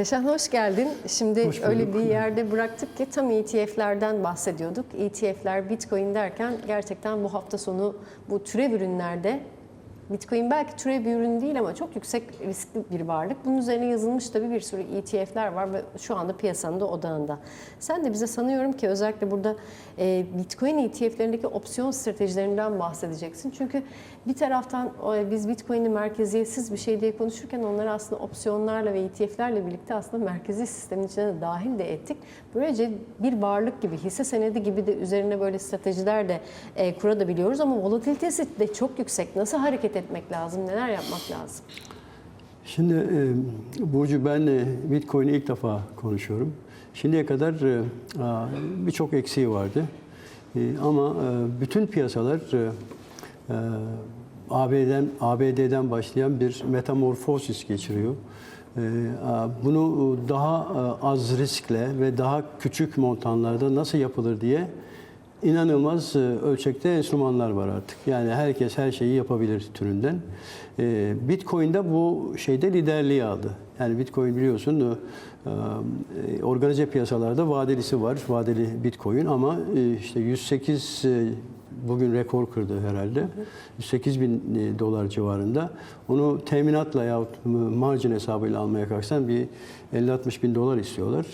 Teşen hoş geldin. Şimdi Hoş bulduk. öyle bir yerde bıraktık ki tam ETF'lerden bahsediyorduk. ETF'ler, Bitcoin derken gerçekten bu hafta sonu bu türev ürünlerde Bitcoin belki türev bir ürün değil ama çok yüksek riskli bir varlık. Bunun üzerine yazılmış tabii bir sürü ETF'ler var ve şu anda piyasanın da odağında. Sen de bize sanıyorum ki özellikle burada e, Bitcoin ETF'lerindeki opsiyon stratejilerinden bahsedeceksin. Çünkü bir taraftan e, biz Bitcoin'i merkeziyetsiz bir şey diye konuşurken onları aslında opsiyonlarla ve ETF'lerle birlikte aslında merkezi sistemin içine de dahil de ettik. Böylece bir varlık gibi, hisse senedi gibi de üzerine böyle stratejiler de e, kurabiliyoruz ama volatilitesi de çok yüksek. Nasıl hareket etmek lazım, neler yapmak lazım? Şimdi e, Burcu ben e, Bitcoin'i ilk defa konuşuyorum. Şimdiye kadar e, birçok eksiği vardı. Ama bütün piyasalar e, ABD'den başlayan bir metamorfosis geçiriyor. Bunu daha az riskle ve daha küçük montanlarda nasıl yapılır diye inanılmaz e, ölçekte enstrümanlar var artık. Yani herkes her şeyi yapabilir türünden. E, Bitcoin'de bu şeyde liderliği aldı. Yani Bitcoin biliyorsun e, organize piyasalarda vadelisi var. Vadeli Bitcoin ama işte 108 e, bugün rekor kırdı herhalde. 108 bin e, dolar civarında. Onu teminatla yahut margin hesabıyla almaya kalksan bir 50-60 bin dolar istiyorlar.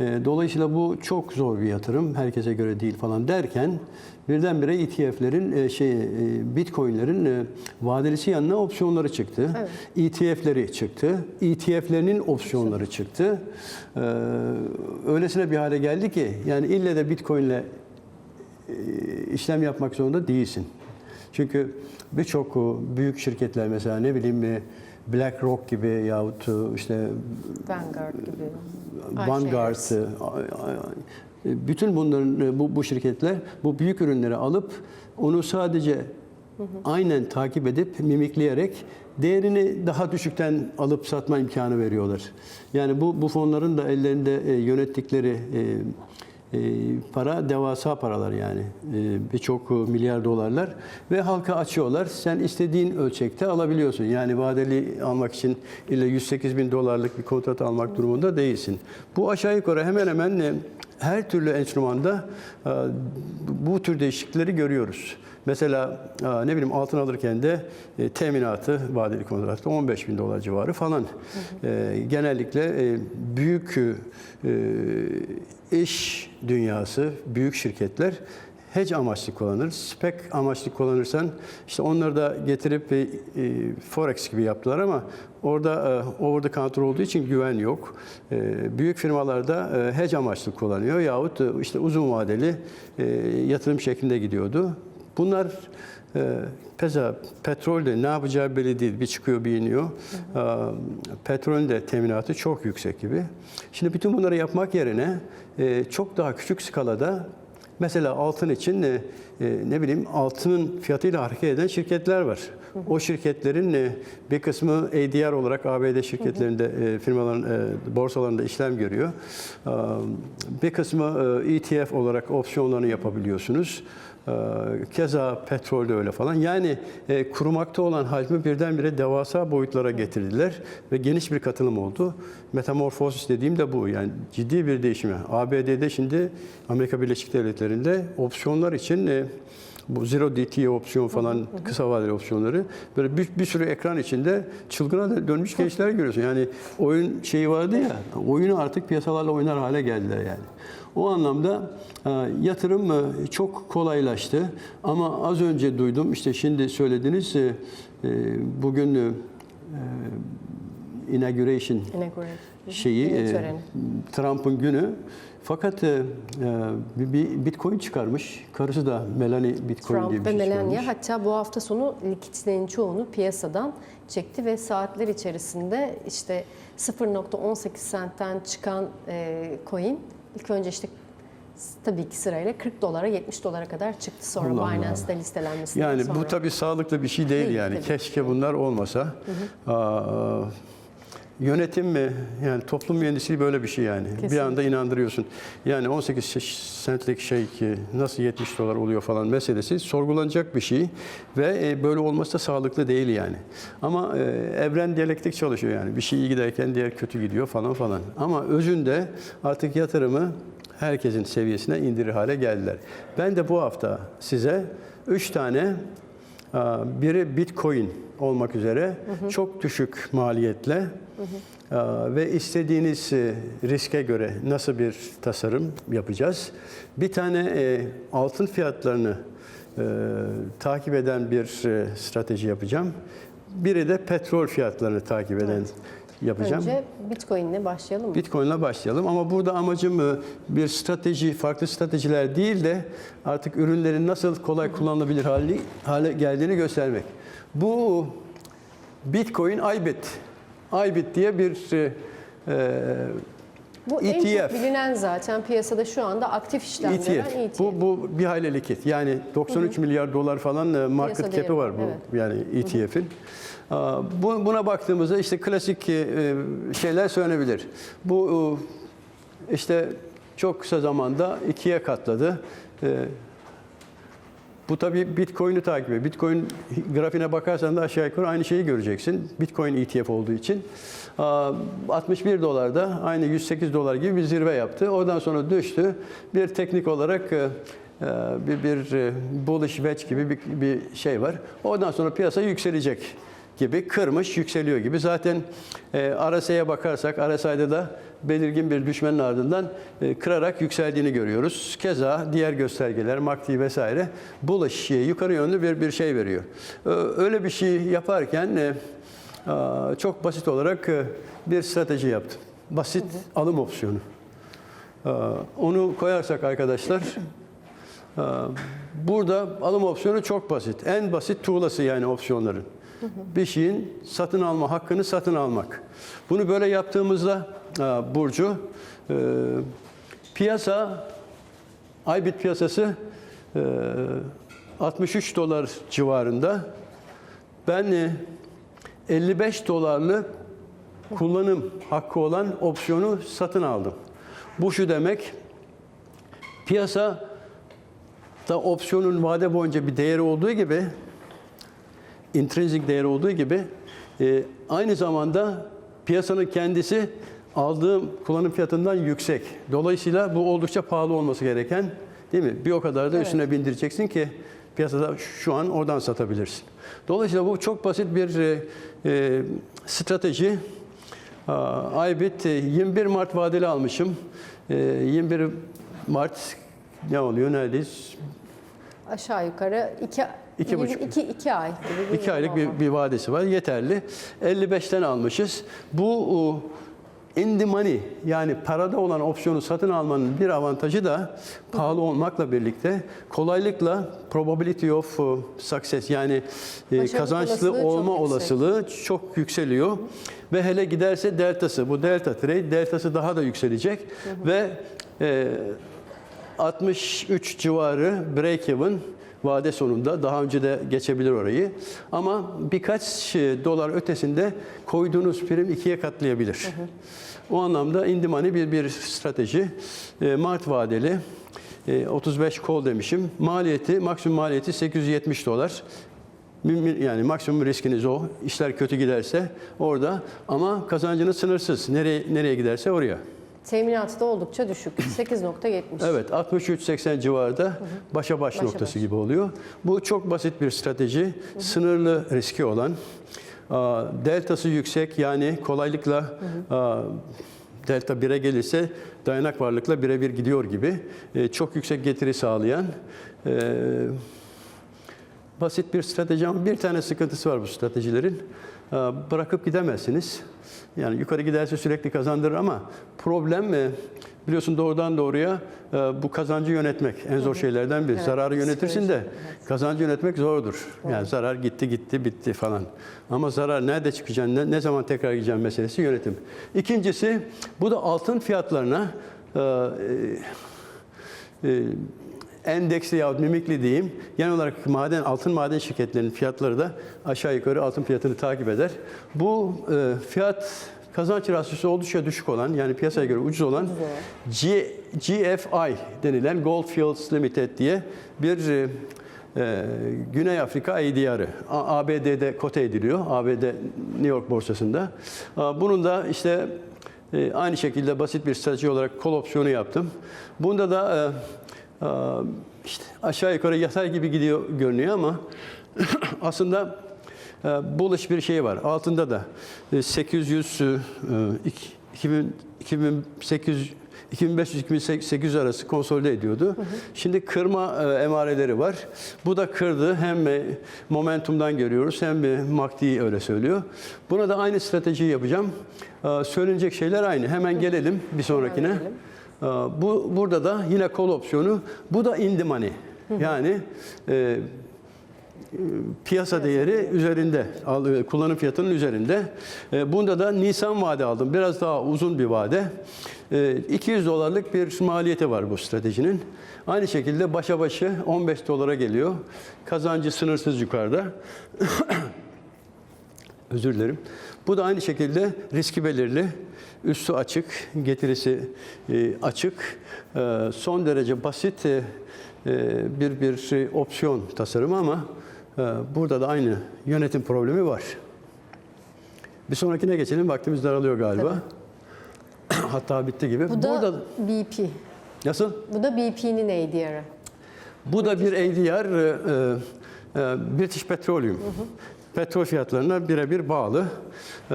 E, Dolayısıyla bu çok zor bir yatırım. Herkese göre değil falan derken birdenbire ETF'lerin e, şey Bitcoin'lerin vadelisi yanına opsiyonları çıktı. ETF'leri çıktı. ETF'lerinin opsiyonları çıktı. Öylesine bir hale geldi ki yani ille de Bitcoin'le işlem yapmak zorunda değilsin. Çünkü birçok e, büyük şirketler mesela ne bileyim e, BlackRock gibi yahut e, işte Vanguard gibi. Vanguard, e, bütün bunların e, bu, bu şirketler bu büyük ürünleri alıp onu sadece aynen takip edip mimikleyerek değerini daha düşükten alıp satma imkanı veriyorlar. Yani bu bu fonların da ellerinde e, yönettikleri e, e, para devasa paralar yani E, birçok e, milyar dolarlar ve halka açıyorlar. Sen istediğin ölçekte alabiliyorsun. Yani vadeli almak için illa 108 bin dolarlık bir kontrat almak durumunda değilsin. Bu aşağı yukarı hemen hemen e, her türlü enstrümanda e, bu tür değişiklikleri görüyoruz. Mesela e, ne bileyim altın alırken de e, teminatı vadeli kontratta 15 bin dolar civarı falan. E, genellikle e, büyük iş dünyası, büyük şirketler hedge amaçlı kullanır. Spec amaçlı kullanırsan işte onları da getirip e, forex gibi yaptılar ama orada e, over the counter olduğu için güven yok. E, büyük firmalarda e, hedge amaçlı kullanıyor yahut e, işte uzun vadeli e, yatırım şeklinde gidiyordu. Bunlar e, peza petrol de ne yapacağı belli değil. Bir çıkıyor bir iniyor. E, petrolün de teminatı çok yüksek gibi. Şimdi bütün bunları yapmak yerine e, çok daha küçük skalada Mesela altın için e, e, ne bileyim altının fiyatıyla hareket eden şirketler var. O şirketlerin e, bir kısmı ADR olarak ABD şirketlerinde e, firmaların e, borsalarında işlem görüyor. Bir kısmı ETF olarak opsiyonlarını yapabiliyorsunuz. E, Keza petrol de öyle falan. Yani e, kurumakta olan hacmi birdenbire devasa boyutlara getirdiler ve geniş bir katılım oldu. Metamorfosis dediğim de bu. Yani ciddi bir değişime. ABD'de şimdi Amerika Birleşik Devletleri'nde opsiyonlar için e, bu Zero DT opsiyon falan kısa vadeli opsiyonları böyle bir, bir sürü ekran içinde çılgına dönmüş gençler görüyorsun. Yani oyun şeyi vardı ya oyunu artık piyasalarla oynar hale geldiler yani. O anlamda e, yatırım e, çok kolaylaştı ama az önce duydum işte şimdi söylediniz e, bugün inauguration Inauguration. şeyi e. Trump'ın günü. Fakat e, e, bir, bir Bitcoin çıkarmış. Karısı da Melanie Bitcoin diye Trump bir ve şey Melania çıkarmış. hatta bu hafta sonu likitlerin çoğunu piyasadan çekti ve saatler içerisinde işte 0.18 centten çıkan e, coin ilk önce işte tabii ki sırayla 40 dolara 70 dolara kadar çıktı sonra Allah. Binance'de listelenmesinden Yani sonra. bu tabii sağlıklı bir şey değil, Değil, yani. tabii. Keşke bunlar olmasa. Aa, yönetim mi yani toplum mühendisliği böyle bir şey yani. Bir Kesinlikle. anda inandırıyorsun. Yani 18 centlik şey ki nasıl 70 dolar oluyor falan meselesi sorgulanacak bir şey ve e, böyle olması da sağlıklı değil yani. Ama e, evren diyalektik çalışıyor yani. Bir şey iyi giderken diğer kötü gidiyor falan falan. Ama özünde artık yatırımı herkesin seviyesine indirir hale geldiler. Ben de bu hafta size 3 tane Biri Bitcoin olmak üzere çok düşük maliyetle aa, ve istediğiniz e, riske göre nasıl bir tasarım yapacağız. Bir tane e, altın fiyatlarını e, takip eden bir strateji yapacağım. Biri de petrol fiyatlarını takip eden yapacağım. Önce Bitcoin'le başlayalım mı? Bitcoin'le başlayalım ama burada amacım e, bir strateji, farklı stratejiler değil de artık ürünlerin nasıl kolay kullanılabilir hale, hale geldiğini göstermek. Bu Bitcoin IBIT. IBIT diye bir e, e, Bu en ETF. çok bilinen zaten piyasada şu anda aktif işlem ETF. ETF. Bu, bu bir hayli likit. Yani 93 milyar dolar falan e, market Piyasa cap'i var bu evet. yani ETF'in. Aa, bu- Buna baktığımızda işte klasik e, şeyler söylenebilir. Bu e, işte çok kısa zamanda ikiye katladı. E, Bu tabii Bitcoin'i takip ediyor. Bitcoin grafiğine bakarsan da aşağı yukarı aynı şeyi göreceksin. Bitcoin ETF olduğu için. Aa, 61 dolarda aynı 108 dolar gibi bir zirve yaptı. Oradan sonra düştü. Bir teknik olarak bir, bir bullish wedge gibi bir, bir şey var. Oradan sonra piyasa yükselecek gibi kırmış yükseliyor gibi. Zaten e, RSI'ye bakarsak RSI'de de belirgin bir düşmenin ardından e, kırarak yükseldiğini görüyoruz. Keza diğer göstergeler MACD vesaire bullish e, yukarı yönlü bir bir şey veriyor. Ö- Öyle bir şey yaparken e, aa, çok basit olarak e, bir strateji yaptım. Basit alım opsiyonu. Aa, Onu koyarsak arkadaşlar aa, burada alım opsiyonu çok basit. En basit tuğlası yani opsiyonların. Bir şeyin satın alma hakkını satın almak. Bunu böyle yaptığımızda aa, Burcu e, piyasa Aybit piyasası e, 63 dolar civarında. Ben e, 55 dolarlı kullanım hakkı olan opsiyonu satın aldım. Bu şu demek, piyasa da opsiyonun vade boyunca bir değeri olduğu gibi, intrinsic değeri olduğu gibi, e, aynı zamanda piyasanın kendisi aldığım kullanım fiyatından yüksek. Dolayısıyla bu oldukça pahalı olması gereken, değil mi? Bir o kadar da Evet. üstüne bindireceksin ki piyasada şu an oradan satabilirsin. Dolayısıyla bu çok basit bir e, e, strateji. Aa, Aybit e, 21 Mart vadeli almışım. E, 21 Mart ne oluyor neredeyiz? Aşağı yukarı iki, İki buçuk. iki, iki ay gibi bir İki aylık bir, bir vadesi var. Yeterli. 55'ten almışız. Bu in the money yani parada olan opsiyonu satın almanın bir avantajı da pahalı olmakla birlikte kolaylıkla probability of success yani e, Başarı kazançlı çok olma yüksek. olasılığı çok yükseliyor. Ve hele giderse deltası bu delta trade deltası daha da yükselecek ve e, 63 civarı break even vade sonunda daha önce de geçebilir orayı. Ama birkaç e, dolar ötesinde koyduğunuz prim ikiye katlayabilir. O anlamda in the money bir, bir strateji. E, Mart vadeli e, 35 call demişim. Maliyeti, maksimum maliyeti 870 dolar. Yani maksimum riskiniz o. İşler kötü giderse orada ama kazancınız sınırsız. Nereye nereye giderse oraya. Teminatı da oldukça düşük. 8.70. Evet 63-80 civarında başa baş Başa noktası baş. gibi oluyor. Bu çok basit bir strateji. Sınırlı riski olan, aa, deltası yüksek yani kolaylıkla aa, delta 1'e gelirse dayanak varlıkla birebir gidiyor gibi e, çok yüksek getiri sağlayan e, basit bir strateji ama bir tane sıkıntısı var bu stratejilerin. Ee, Bırakıp gidemezsiniz. Yani yukarı giderse sürekli kazandırır ama problem e, biliyorsun doğrudan doğruya e, bu kazancı yönetmek en zor şeylerden biri. Evet, Zararı yönetirsin de kazancı yönetmek zordur. Yani zarar gitti gitti bitti falan. Ama zarar nerede çıkacaksın, ne, ne zaman tekrar gideceğim meselesi yönetim. İkincisi bu da altın fiyatlarına e, e, endeksli yahut mimikli diyeyim. Genel olarak maden, altın maden şirketlerinin fiyatları da aşağı yukarı altın fiyatını takip eder. Bu e, fiyat kazanç rasyosu oldukça düşük olan yani piyasaya göre ucuz olan G, GFI denilen Goldfields Limited diye bir e, e, Güney Afrika ADR'ı. A- ABD'de kote ediliyor. ABD New York borsasında. Bunun da işte e, aynı şekilde basit bir strateji olarak kol opsiyonu yaptım. Bunda da e, e, işte aşağı yukarı yatay gibi gidiyor görünüyor ama aslında e, bullish bir şey var. Altında da e, 800 e, iki- 2000 2800 2500-2800 arası konsolide ediyordu. Şimdi kırma e, emareleri var. Bu da kırdı. Hem e, momentumdan görüyoruz hem e, MACD öyle söylüyor. Buna da aynı stratejiyi yapacağım. E, söylenecek şeyler aynı. Hemen gelelim bir sonrakine. gelelim. E, bu burada da yine call opsiyonu. Bu da in the money. Yani e, piyasa değeri üzerinde, al- kullanım fiyatının üzerinde. E, Bunda da Nisan vade aldım. Biraz daha uzun bir vade. E, 200 dolarlık bir maliyeti var bu stratejinin. Aynı şekilde başa başı 15 dolara geliyor. Kazancı sınırsız yukarıda. Özür dilerim. Bu da aynı şekilde riski belirli, üstü açık, getirisi e, açık, e, son derece basit e, bir bir opsiyon tasarımı ama burada da aynı yönetim problemi var. Bir sonrakine geçelim. Vaktimiz daralıyor galiba. Hatta bitti gibi. Bu da burada BP. nasıl? Bu da BP'nin ADR'ı. Bu da bir ADR, e, e, British Petroleum. Petrol fiyatlarına birebir bağlı. E,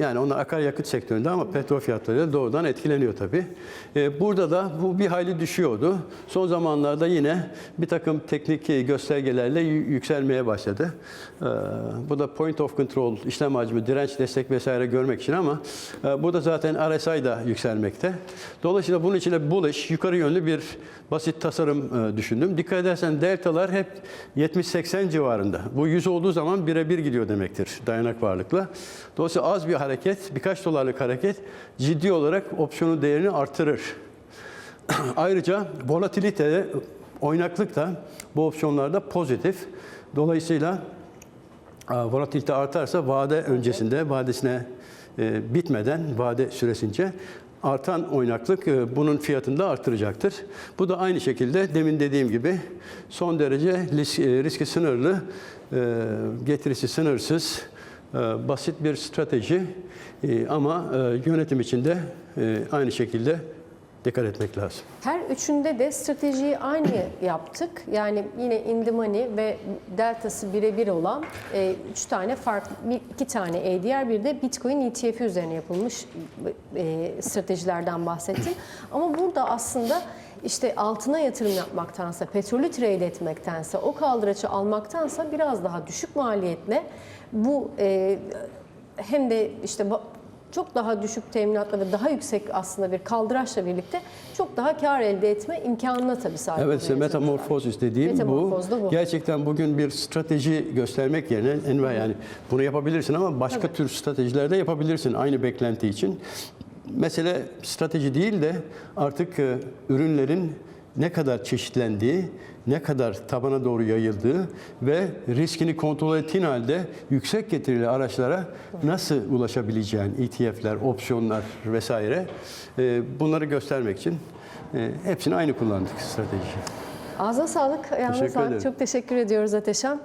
yani onlar akaryakıt sektöründe ama petrol fiyatları doğrudan etkileniyor tabii. E, burada da bu bir hayli düşüyordu. Son zamanlarda yine bir takım teknik göstergelerle yü- yükselmeye başladı. E, bu da point of control, işlem hacmi, direnç, destek vesaire görmek için ama e, burada zaten RSI da yükselmekte. Dolayısıyla bunun içine bullish, yukarı yönlü bir basit tasarım e, düşündüm. Dikkat edersen deltalar hep 70-80 civarında. Bu 100 olduğu zaman birebir gidiyor demektir dayanak varlıkla. Dolayısıyla az bir hareket, birkaç dolarlık hareket ciddi olarak opsiyonun değerini artırır. Ayrıca volatilite, oynaklık da bu opsiyonlarda pozitif. Dolayısıyla e, volatilite artarsa vade öncesinde, vadesine e, bitmeden, vade süresince artan oynaklık e, bunun fiyatını da artıracaktır. Bu da aynı şekilde demin dediğim gibi son derece e, riski sınırlı, e, getirisi sınırsız, basit bir strateji ama yönetim içinde aynı şekilde dikkat etmek lazım. Her üçünde de stratejiyi aynı yaptık. Yani yine in the money ve deltası birebir olan e, üç tane farklı, iki tane ADR bir de Bitcoin ETF'i üzerine yapılmış e, stratejilerden bahsettim. Ama burada aslında işte altına yatırım yapmaktansa, petrolü trade etmektense, o kaldıraçı almaktansa biraz daha düşük maliyetle bu e, hem de işte çok daha düşük teminatla ve daha yüksek aslında bir kaldıraçla birlikte çok daha kar elde etme imkanına tabii sahip Evet, işte metamorfoz Metamorfoz bu. bu. Gerçekten bugün bir strateji göstermek yerine Enver yani bunu yapabilirsin ama başka tür stratejiler de yapabilirsin aynı beklenti için. Mesele strateji değil de artık e, ürünlerin ne kadar çeşitlendiği, ne kadar tabana doğru yayıldığı ve riskini kontrol ettiğin halde yüksek getirili araçlara nasıl ulaşabileceğin ETF'ler, opsiyonlar vesaire e, bunları göstermek için e, hepsini aynı kullandık strateji. Ağzına sağlık, ayağına sağlık. ederim. Çok teşekkür ediyoruz Ateşen.